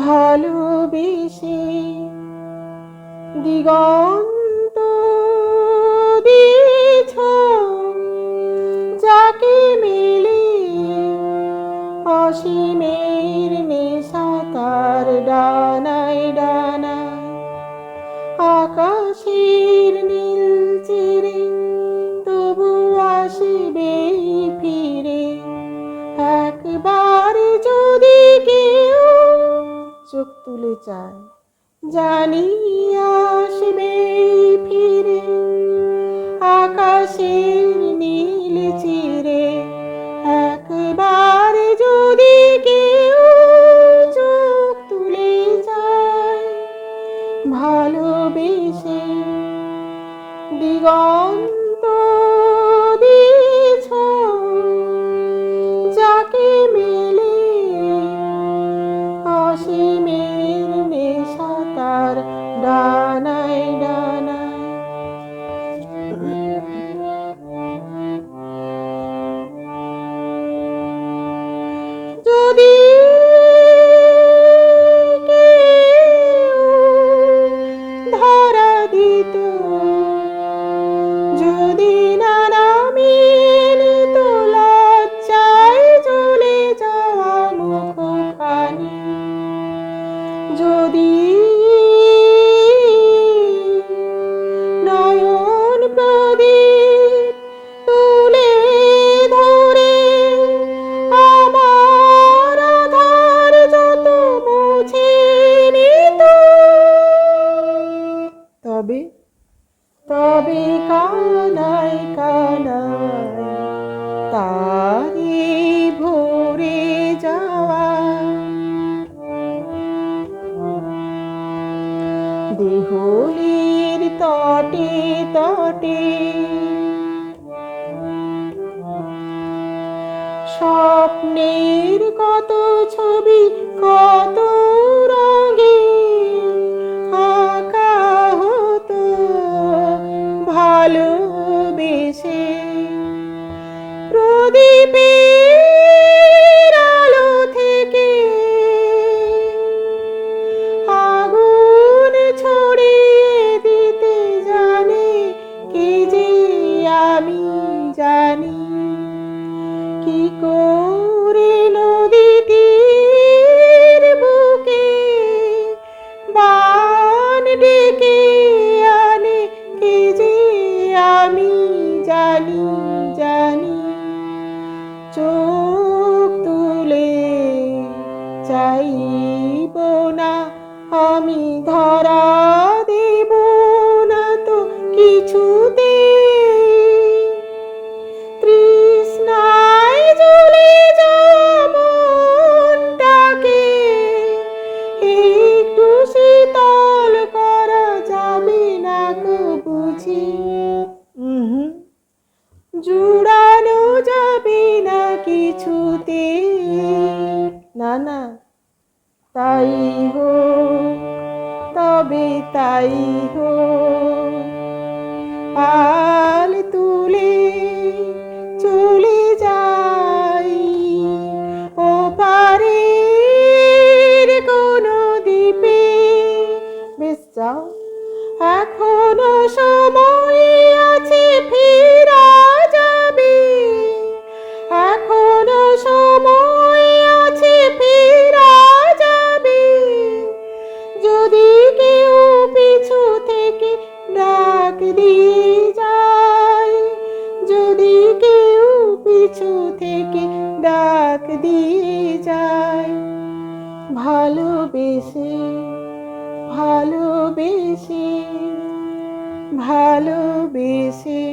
ভালোবেসে দিগন্ত দিয়েছ যাকে মেলে অসীমের নেশা তার ডানায় ডানায়। আকাশের নীল চিরে তবু আসবে ফিরে। একবার যদি কেউ চোখ তুলে চায়। জানি আসবে ফিরে আকাশে নীল চিরে দেহলির তটে তটে। স্বপ্নের কত ছবি কত রঙে জানি কি করে নদীটির বুকে বান ডেকে আনে, কে যে আমি জানি জানি। চোখ তুলে চাইব না, আমি ধরা দেব না তো কিছুতে। জুড়ানো যাবে না কিছুতে। না না তাই হো তবে তাই হো পাল যদি কেউ পিছু থেকে ডাক দিয়ে যায়, যদি কেউ পিছু থেকে ডাক দিয়ে যায়, ভালোবেসে ভালোবেসে ভালোবেসে